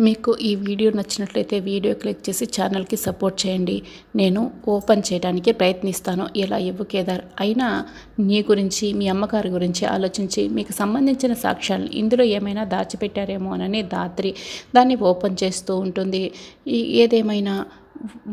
మీకు ఈ వీడియో నచ్చినట్లయితే వీడియో క్లిక్ చేసి ఛానల్కి సపోర్ట్ చేయండి. నేను ఓపెన్ చేయడానికి ప్రయత్నిస్తాను. ఎలా ఇవ్వు కేదార్? అయినా నీ గురించి మీ అమ్మగారి గురించి ఆలోచించి మీకు సంబంధించిన సాక్ష్యాలను ఇందులో ఏమైనా దాచిపెట్టారేమో అని దాత్రి దాన్ని ఓపెన్ చేస్తూ ఉంటుంది. ఈ- ఏదేమైనా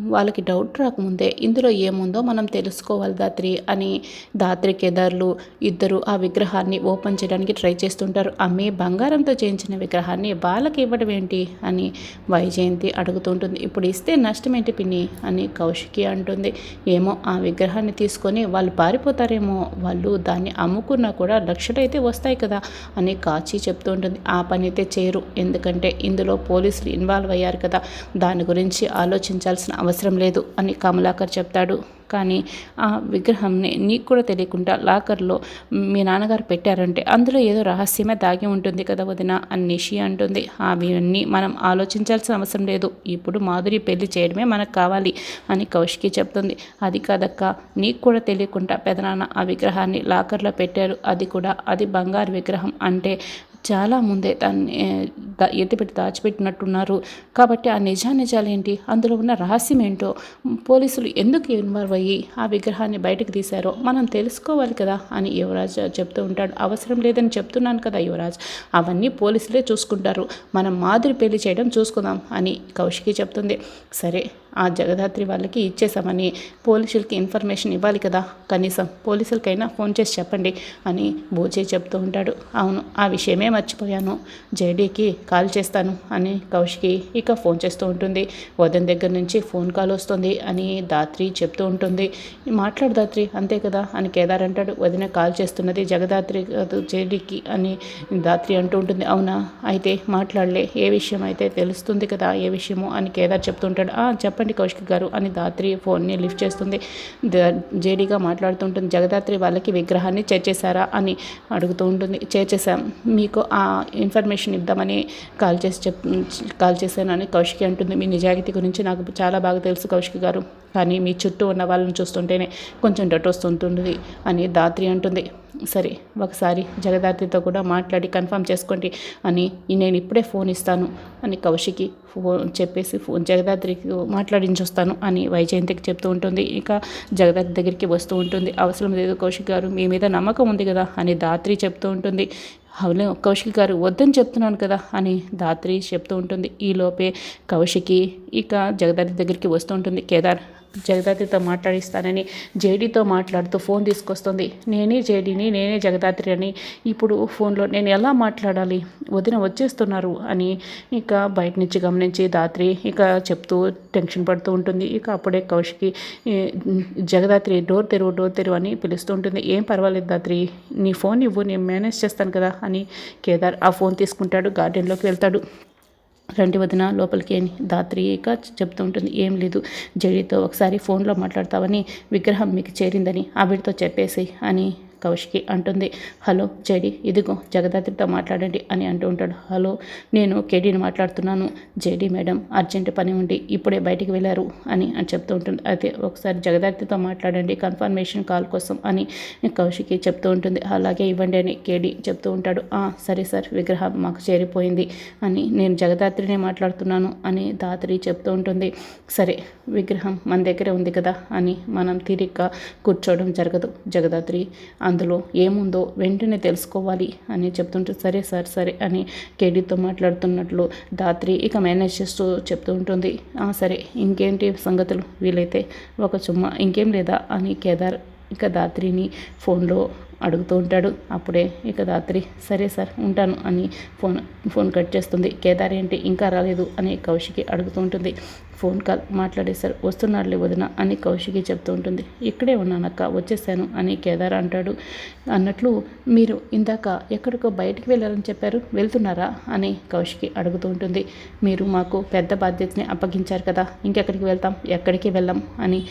వాళ్ళకి డౌట్ రాకముందే ఇందులో ఏముందో మనం తెలుసుకోవాలి దాత్రి అని దాత్రి కేదార్లు ఇద్దరు ఆ విగ్రహాన్ని ఓపెన్ చేయడానికి ట్రై చేస్తుంటారు. అమ్మే బంగారంతో చేయించిన విగ్రహాన్ని బాలకి ఇవ్వడం ఏంటి? అని వైజయంతి అడుగుతుంటుంది. ఇప్పుడు ఇస్తే నష్టం ఏంటి పిన్ని? అని కౌశికి అంటుంది. ఏమో ఆ విగ్రహాన్ని తీసుకొని వాళ్ళు పారిపోతారేమో. వాళ్ళు దాన్ని అమ్ముకున్నా కూడా లక్షలు అయితే వస్తాయి కదా అని కాచి చెప్తూ ఉంటుంది ఆ పని అయితే చేయరు ఎందుకంటే ఇందులో పోలీసులు ఇన్వాల్వ్ అయ్యారు కదా. దాని గురించి ఆలోచించాలి. ఆలోచించాల్సిన అవసరం లేదు అని కమలాకర్ చెప్తాడు. కానీ ఆ విగ్రహంని నీకు కూడా తెలియకుండా లాకర్లో మీ నాన్నగారు పెట్టారంటే అందులో ఏదో రహస్యమే దాగి ఉంటుంది కదా వదిన అని నిషి అంటుంది. అవన్నీ మనం ఆలోచించాల్సిన అవసరం లేదు. ఇప్పుడు మాధురి పెళ్ళి చేయడమే మనకు కావాలి అని కౌశికి చెప్తుంది. అది కాదక్క నీకు కూడా తెలియకుండా పెదనాన్న ఆ విగ్రహాన్ని లాకర్లో పెట్టారు. అది కూడా అది బంగారు విగ్రహం అంటే చాలా ముందే దాన్ని ఎత్తిపెట్టి దాచిపెట్టినట్టున్నారు. కాబట్టి ఆ నిజా నిజాలేంటి అందులో ఉన్న రహస్యం ఏంటో పోలీసులు ఎందుకు ఇన్వాల్వ్ అయ్యి ఆ విగ్రహాన్ని బయటకు తీశారో మనం తెలుసుకోవాలి కదా అని యువరాజ్ చెప్తూ ఉంటాడు. అవసరం లేదని చెప్తున్నాను కదా యువరాజ్. అవన్నీ పోలీసులే చూసుకుంటారు. మనం మాదిరి పెళ్ళి చేయడం చూసుకుందాం అని కౌశికి చెప్తుంది. సరే ఆ జగదాత్రి వాళ్ళకి ఇచ్చేసామని పోలీసులకి ఇన్ఫర్మేషన్ ఇవ్వాలి కదా. కనీసం పోలీసులకైనా ఫోన్ చేసి చెప్పండి అని బూచే చెప్తూ ఉంటాడు. అవును ఆ విషయమే మర్చిపోయాను. జేడీకి కాల్ చేస్తాను అని కౌశికి ఇక ఫోన్ చేస్తూ ఉంటుంది. వదన్ దగ్గర నుంచి ఫోన్ కాల్ వస్తుంది అని దాత్రి చెప్తూ ఉంటుంది. మాట్లాడు దాత్రి అంతే కదా అని కేదార్ అంటాడు. వదిన కాల్ చేస్తున్నది జగదాత్రి కాదు జేడీకి అని దాత్రి అంటూ ఉంటుంది. అవునా? అయితే మాట్లాడలే. ఏ విషయం అయితే తెలుస్తుంది కదా ఏ విషయమో అని కేదార్ చెప్తుంటాడు "ఆ, చెప్పండి కౌశిక్ గారు అని దాత్రి ఫోన్ని లిఫ్ట్ చేస్తుంది. ద- జేడీగా మాట్లాడుతుంటుంది జగదాత్రి వాళ్ళకి విగ్రహాన్ని చేర్చేశారా అని అడుగుతూ ఉంటుంది. చేర్చేశాం. మీకు ఇన్ఫర్మేషన్ ఇద్దామని కాల్ చేసి చెప్ కాల్ చేశానని కౌశికి అంటుంది. మీ నిజాయితీ గురించి నాకు చాలా బాగా తెలుసు కౌశిక్ గారు. కానీ మీ చుట్టూ ఉన్న వాళ్ళని చూస్తుంటేనే కొంచెం డట్ వస్తుంటుంది అని దాత్రి అంటుంది. సరే ఒకసారి జగదాత్రితో కూడా మాట్లాడి కన్ఫర్మ్ చేసుకోండి అని నేను ఇప్పుడే ఫోన్ ఇస్తాను అని కౌశికి ఫోన్ చెప్పేసి ఫోన్ జగదాత్రికి మాట్లాడించొస్తాను అని వైజయంతికి చెప్తూ ఉంటుంది. ఇక జగదాత్రి దగ్గరికి వస్తూ ఉంటుంది. అవసరం లేదు కౌశిక్ గారు మీ మీద నమ్మకం ఉంది కదా అని దాత్రి చెప్తూ ఉంటుంది. అవును కౌశిక్ గారు వద్దని చెప్తున్నాను కదా అని ధాత్రి చెప్తూ ఉంటుంది. ఈలోపే కౌశికి ఇక జగదాత్రి దగ్గరికి వస్తూ ఉంటుంది. కేదార్ జగదాత్రితో మాట్లాడిస్తానని జేడీతో మాట్లాడుతూ ఫోన్ తీసుకొస్తుంది. నేనే జేడీని నేనే జగదాత్రి అని ఇప్పుడు ఫోన్లో నేను ఎలా మాట్లాడాలి? వదిన వచ్చేస్తున్నారు అని ఇక బయట నుంచి గమనించి దాత్రి ఇక చెప్తూ టెన్షన్ పడుతూ ఉంటుంది. ఇక అప్పుడే కౌశికి జగదాత్రి డోర్ తెరువు డోర్ తెరువు అని పిలుస్తూ ఉంటుంది. ఏం పర్వాలేదు దాత్రి నీ ఫోన్ ఇవ్వు నేను మేనేజ్ చేస్తాను కదా అని కేదార్ ఆ ఫోన్ తీసుకుంటాడు గార్డెన్లోకి వెళ్తాడు. రండి వదిన లోపలికి అని దాత్రి ఇక చెప్తూ ఉంటుంది. ఏం లేదు జడితో ఒకసారి ఫోన్లో మాట్లాడతావని విగ్రహం మీకు చేరిందని ఆవిడతో చెప్పేసి అని కౌశికి అంటుంది. హలో జేడి ఇదిగో జగదాత్రితో మాట్లాడండి అని అంటూ ఉంటాడు. హలో నేను కేడీని మాట్లాడుతున్నాను. జేడీ మేడం అర్జెంట్ పని ఉండి ఇప్పుడే బయటికి వెళ్ళారు అని అని చెప్తూ ఉంటుంది. అయితే ఒకసారి జగదాత్రితో మాట్లాడండి కన్ఫర్మేషన్ కాల్ కోసం అని కౌశికి చెప్తూ ఉంటుంది. అలాగే ఇవ్వండి అని కేడీ చెప్తూ ఉంటాడు. "ఆ, సరే సార్ విగ్రహం మాకు చేరిపోయింది అని నేను జగదాత్రినే మాట్లాడుతున్నాను అని దాత్రి చెప్తూ ఉంటుంది. సరే విగ్రహం మన దగ్గరే ఉంది కదా అని మనం తిరిగ్గా కూర్చోవడం జరగదు. జగదాత్రి అందులో ఏముందో వెంటనే తెలుసుకోవాలి అని చెప్తుంటే సరే సార్ సరే అని కేడీతో మాట్లాడుతున్నట్లు దాత్రి ఇక మేనేజ్ చేస్తూ చెప్తూ ఉంటుంది. సరే ఇంకేంటి సంగతులు? వీలైతే ఒక చుమ్మ ఇంకేం లేదా? అని కేదార్ ఇక దాత్రిని ఫోన్లో అడుగుతూ ఉంటాడు. అప్పుడే ఇక రాత్రి సరే సార్ ఉంటాను అని ఫోన్ ఫోన్ కట్ చేస్తుంది. కేదార్ ఏంటి? ఇంకా రాలేదు అని కౌశికి అడుగుతూ ఉంటుంది. ఫోన్ కాల్ మాట్లాడేశారు వస్తున్నాడులే వదిన అని కౌశికి చెప్తూ ఉంటుంది. ఇక్కడే ఉన్నానక్క వచ్చేసాను అని కేదార్ అంటాడు. అన్నట్లు మీరు ఇందాక ఎక్కడికో బయటికి వెళ్ళారని చెప్పారు వెళ్తున్నారా అని కౌశికి అడుగుతూ ఉంటుంది. మీరు మాకు పెద్ద బాధ్యతని అప్పగించారు కదా ఇంకెక్కడికి వెళ్తాం? ఎక్కడికి వెళ్ళాం? అని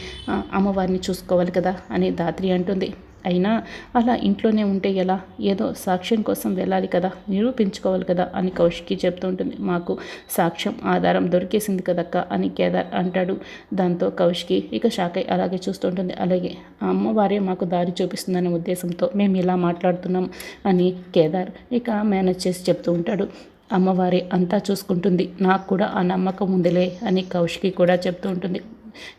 అమ్మవారిని చూసుకోవాలి కదా అని దాత్రి అంటుంది. అయినా అలా ఇంట్లోనే ఉంటే ఎలా? ఏదో సాక్ష్యం కోసం వెళ్ళాలి కదా నిరూపించుకోవాలి కదా అని కౌశికి చెప్తూ ఉంటుంది మాకు సాక్ష్యం ఆధారం దొరికేసింది కదక్క అని కేదార్ అంటాడు. దాంతో కౌశికి ఇక షాకై అలాగే చూస్తుంటుంది. అలాగే ఆ అమ్మవారే మాకు దారి చూపిస్తుందనే ఉద్దేశంతో మేము ఇలా మాట్లాడుతున్నాం అని కేదార్ ఇక మేనేజ్ చేసి చెప్తూ ఉంటాడు. అమ్మవారి అంతా చూసుకుంటుంది. నాకు కూడా ఆ నమ్మకం ఉందిలే అని కౌశికి కూడా చెప్తూ ఉంటుంది.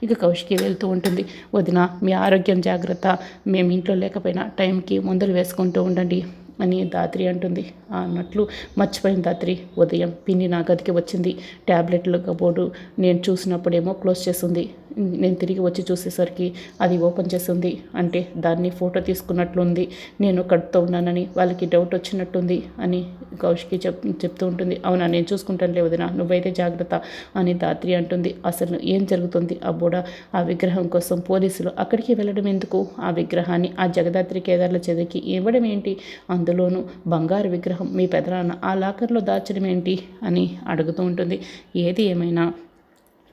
ఇక కౌశికి వెళ్తూ ఉంటుంది. వదిన మీ ఆరోగ్యం జాగ్రత్త. మేము ఇంట్లో లేకపోయినా టైంకి మందులు వేసుకుంటూ ఉండండి అని దాత్రి అంటుంది. అన్నట్లు మర్చిపోయిన దాత్రి ఉదయం పిన్ని నా గదికి వచ్చింది. ట్యాబ్లెట్లు కబోర్డు నేను చూసినప్పుడేమో క్లోజ్ చేస్తుంది నేను తిరిగి వచ్చి చూసేసరికి అది ఓపెన్ చేస్తుంది. అంటే దాన్ని ఫోటో తీసుకున్నట్లుంది. నేను కడుతూ ఉన్నానని వాళ్ళకి డౌట్ వచ్చినట్టుంది అని కౌష్కి చెప్ చెప్తూ ఉంటుంది. అవునా నేను చూసుకుంటాను లేవదినా నువ్వైతే జాగ్రత్త అని దాత్రి అంటుంది. అసలు ఏం జరుగుతుంది? ఆ బోడ ఆ విగ్రహం కోసం పోలీసులు అక్కడికి వెళ్ళడం ఎందుకు? ఆ విగ్రహాన్ని ఆ జగదాత్రి కేదార్ల చెదికి ఇవ్వడం ఏంటి? అందులోనూ బంగారు విగ్రహం మీ పెదనాన్న ఆ లాకర్లో దాచడం ఏంటి? అని అడుగుతూ ఉంటుంది. ఏది ఏమైనా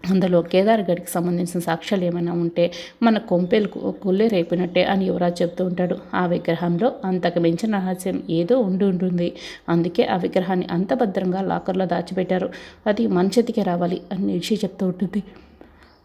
అందులో కేదార్గఢ్కి సంబంధించిన సాక్ష్యాలు ఏమైనా ఉంటే మన కొంపేలు కొంపెలు కొల్లేరైపోయినట్టే అని యువరాజ్ చెప్తూ ఉంటాడు. ఆ విగ్రహంలో అంతకు మించిన రహస్యం ఏదో ఉండి ఉంటుంది. అందుకే ఆ విగ్రహాన్ని అంత భద్రంగా లాకర్లో దాచిపెట్టారు. అది మన చేతికి రావాలి అని నిషి చెప్తూ ఉంటుంది.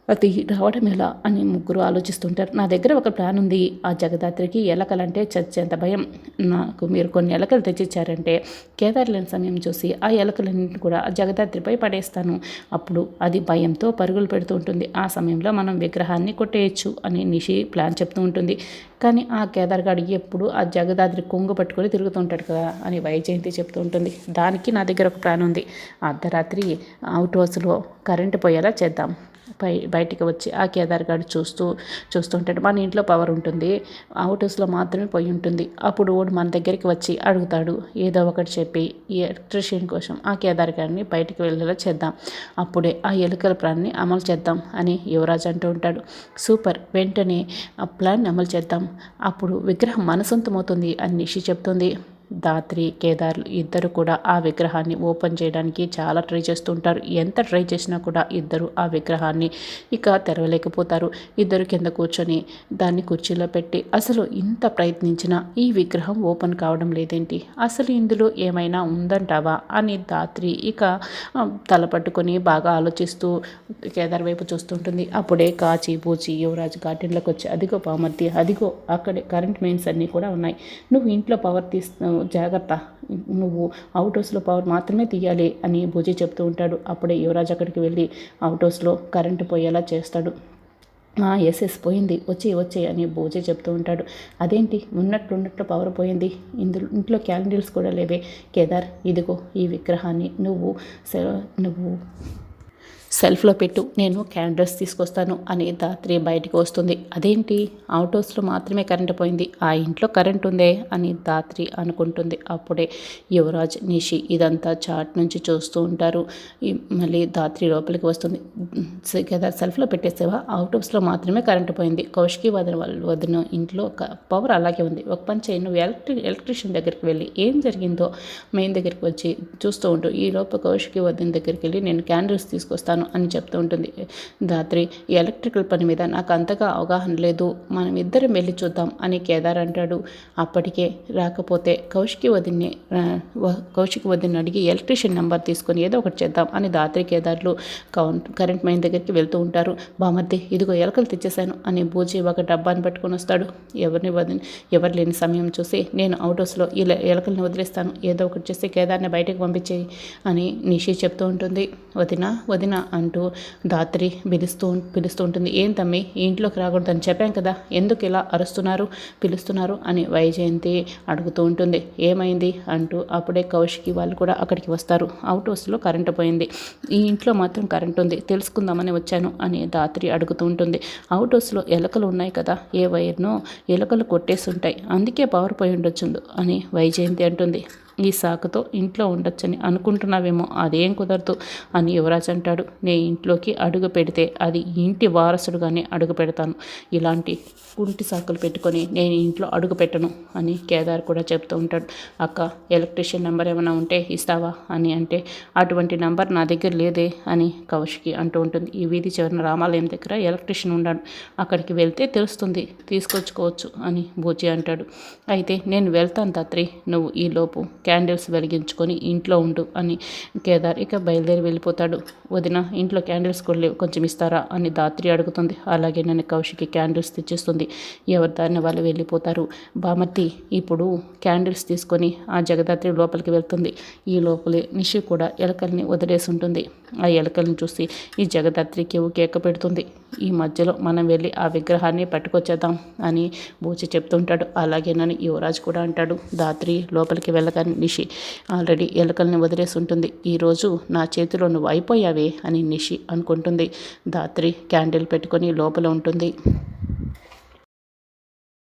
అది రావడం ఎలా అని ముగ్గురు ఆలోచిస్తుంటారు. నా దగ్గర ఒక ప్లాన్ ఉంది. ఆ జగదాత్రికి ఎలకలంటే చచ్చేంత భయం. నాకు మీరు కొన్ని ఎలకలు తెచ్చిచ్చారంటే కేదార్లేని సమయం చూసి ఆ ఎలకలన్నింటిని కూడా ఆ జగదాత్రిపై పడేస్తాను. అప్పుడు అది భయంతో పరుగులు పెడుతూ ఉంటుంది. ఆ సమయంలో మనం విగ్రహాన్ని కొట్టేయచ్చు అని నిషి ప్లాన్ చెప్తూ ఉంటుంది. కానీ ఆ కేదార్గాడు ఎప్పుడు ఆ జగదాద్రి కొంగు పట్టుకొని తిరుగుతుంటాడు కదా అని వైజయంతి చెప్తూ ఉంటుంది. దానికి నా దగ్గర ఒక ప్లాన్ ఉంది. అర్ధరాత్రి అవుట్ హౌస్లో కరెంటు పోయేలా చేద్దాం. బై బయటికి వచ్చి ఆ కేదార్ గారు చూస్తూ చూస్తుంటాడు. మన ఇంట్లో పవర్ ఉంటుంది. అవుట్ హౌస్లో మాత్రమే పోయి ఉంటుంది. అప్పుడు వాడు మన దగ్గరికి వచ్చి అడుగుతాడు. ఏదో ఒకటి చెప్పి ఈ ఎలక్ట్రిషియన్ కోసం ఆ కేదార్ గారిని బయటికి వెళ్ళేలా చేద్దాం. అప్పుడే ఆ ఎలుకల ప్లాన్ని అమలు చేద్దాం అని యువరాజ్ అంటూ ఉంటాడు. సూపర్. వెంటనే ఆ ప్లాన్ అమలు చేద్దాం. అప్పుడు విగ్రహం మనసొంతమవుతుంది అని నిషి చెప్తుంది. దాత్రి కేదార్లు ఇద్దరు కూడా ఆ విగ్రహాన్ని ఓపెన్ చేయడానికి చాలా ట్రై చేస్తుంటారు. ఎంత ట్రై చేసినా కూడా ఇద్దరు ఆ విగ్రహాన్ని ఇక తెరవలేకపోతారు. ఇద్దరు కింద కూర్చొని దాన్ని కుర్చీలో పెట్టి అసలు ఇంత ప్రయత్నించినా ఈ విగ్రహం ఓపెన్ కావడం లేదేంటి? అసలు ఇందులో ఏమైనా ఉందంటావా? అని దాత్రి ఇక తల పట్టుకొని బాగా ఆలోచిస్తూ కేదార్ వైపు చూస్తుంటుంది. అప్పుడే కాచి పూచి యువరాజు గార్డెన్లోకి వచ్చి అదిగో పామర్తి అదిగో అక్కడే కరెంట్ మెయిన్స్ అన్నీ కూడా ఉన్నాయి. నువ్వు ఇంట్లో పవర్ తీస్తు జాగ్రత్త. నువ్వు అవుట్ హౌస్లో పవర్ మాత్రమే తీయాలి అని భుజి చెప్తూ ఉంటాడు. అప్పుడే యువరాజ్ అక్కడికి వెళ్ళి అవుట్ హౌస్లో కరెంటు పోయేలా చేస్తాడు. ఎస్ ఎస్ పోయింది. వచ్చి వచ్చి అని భోజే చెప్తూ ఉంటాడు. అదేంటి? ఉన్నట్లు ఉన్నట్లు పవర్ పోయింది. ఇందులో ఇంట్లో క్యాలెండర్స్ కూడా లేవే. కేదార్ ఇదిగో ఈ విగ్రహాన్ని నువ్వు నువ్వు సెల్ఫ్లో పెట్టు నేను క్యాండిల్స్ తీసుకొస్తాను అని దాత్రి బయటికి వస్తుంది. అదేంటి? అవుట్ హౌస్లో మాత్రమే కరెంట్ పోయింది. ఆ ఇంట్లో కరెంట్ ఉందే అని దాత్రి అనుకుంటుంది. అప్పుడే యువరాజ్ నిషి ఇదంతా చాట్ నుంచి చూస్తూ ఉంటారు. మళ్ళీ దాత్రి లోపలికి వస్తుంది. కదా సెల్ఫ్లో పెట్టేసేవా? అవుట్ హౌస్లో మాత్రమే కరెంట్ పోయింది. కౌశికి వదిన వదిన ఇంట్లో ఒక పవర్ అలాగే ఉంది. ఒక పని చేయి నువ్వు ఎలక్ట్రిక్ ఎలక్ట్రీషియన్ దగ్గరికి వెళ్ళి. ఏం జరిగిందో? మెయిన్ దగ్గరికి వచ్చి చూస్తూ ఉంటూ ఈ లోపల కౌశికి వదిన దగ్గరికి వెళ్ళి నేను క్యాండిల్స్ తీసుకొస్తాను. అని చెప్తూ ఉంటుంది. ధాత్రి ఎలక్ట్రికల్ పని మీద నాకు అంతగా అవగాహన లేదు. మనం ఇద్దరం వెళ్ళి చూద్దాం అని కేదార్ అంటాడు. అప్పటికే రాకపోతే కౌశికి వదిన్ని కౌశికి వదిన్ని అడిగి ఎలక్ట్రీషియన్ నెంబర్ తీసుకొని ఏదో ఒకటి చేద్దాం అని దాత్రి కేదార్లు కౌంట్ కరెంట్ మైన్ దగ్గరికి వెళ్తూ ఉంటారు. బామర్ది ఇదిగో ఎలకలు తెచ్చేశాను అని బూజీ ఒక డబ్బాని పట్టుకొని వస్తాడు. ఎవరిని వదిలి ఎవరు లేని సమయం చూసి నేను అవుట్ హౌస్లో ఇలా ఎలకల్ని వదిలేస్తాను. ఏదో ఒకటి చేసి కేదార్ని బయటకు పంపించేయి అని నిషి చెప్తూ ఉంటుంది. వదిన వదిన అంటూ దాత్రి పిలుస్తూ పిలుస్తూ ఉంటుంది. ఏం తమ్మి ఇంట్లోకి రాకూడదని చెప్పాం కదా ఎందుకు ఇలా అరుస్తున్నారు పిలుస్తున్నారు? అని వైజయంతి అడుగుతూ ఉంటుంది. ఏమైంది? అంటూ అప్పుడే కౌశికి వాళ్ళు కూడా అక్కడికి వస్తారు. అవుట్ హౌస్లో కరెంటు పోయింది. ఈ ఇంట్లో మాత్రం కరెంట్ ఉంది తెలుసుకుందామని వచ్చాను అని దాత్రి అడుగుతూ ఉంటుంది. అవుట్ హౌస్లో ఎలకలు ఉన్నాయి కదా ఏ వైర్నో ఎలకలు కొట్టేసి ఉంటాయి అందుకే పవర్ పోయి ఉండొచ్చు అని వైజయంతి అంటుంది. ఈ సాకుతో ఇంట్లో ఉండొచ్చని అనుకుంటున్నావేమో అదేం కుదరదు అని యువరాజ్ అంటాడు. నే ఇంట్లోకి అడుగు పెడితే అది ఇంటి వారసుడుగానే అడుగు పెడతాను. ఇలాంటి కుంటి సాకులు పెట్టుకొని నేను ఇంట్లో అడుగు పెట్టను అని కేదార్ కూడా చెప్తూ ఉంటాడు. అక్క ఎలక్ట్రీషియన్ నెంబర్ ఏమైనా ఉంటే ఇస్తావా అని అంటే అటువంటి నెంబర్ నా దగ్గర లేదే అని కౌశికి అంటూ ఉంటుంది. ఈ వీధి చివరిన రామాలయం దగ్గర ఎలక్ట్రీషియన్ ఉన్నాడు. అక్కడికి వెళ్తే తెలుస్తుంది తీసుకొచ్చుకోవచ్చు అని బూచి అంటాడు. అయితే నేను వెళ్తాను తాత్రి నువ్వు ఈలోపు క్యాండిల్స్ వెలిగించుకొని ఇంట్లో ఉండు అని కేదార్ ఇక బయలుదేరి వెళ్ళిపోతాడు. వదిన ఇంట్లో క్యాండిల్స్ కూడా లేవు కొంచెం ఇస్తారా అని దాత్రి అడుగుతుంది. అలాగే నన్ను కౌశికి క్యాండిల్స్ తెచ్చిస్తుంది. ఎవరి దారిన వాళ్ళు వెళ్ళిపోతారు. బామర్తి ఇప్పుడు క్యాండిల్స్ తీసుకొని ఆ జగదాత్రి లోపలికి వెళ్తుంది. ఈ లోపలే నిషి కూడా ఎలకల్ని వదిలేసి ఉంటుంది. ఆ ఎలకల్ని చూసి ఈ జగదాత్రికి కేక పెడుతుంది. ఈ మధ్యలో మనం వెళ్ళి ఆ విగ్రహాన్ని పట్టుకొచ్చేద్దాం అని బూచి చెప్తుంటాడు. అలాగే నన్ను యువరాజు కూడా అంటాడు. దాత్రి లోపలికి వెళ్ళగానే నిషి. ఆల్రెడీ ఎలకల్ని వదిలేసి ఉంటుంది ఈరోజు నా చేతిలో నువ్వు అయిపోయావే అని నిషి అనుకుంటుంది. ధాత్రి క్యాండిల్ పెట్టుకొని లోపల ఉంటుంది.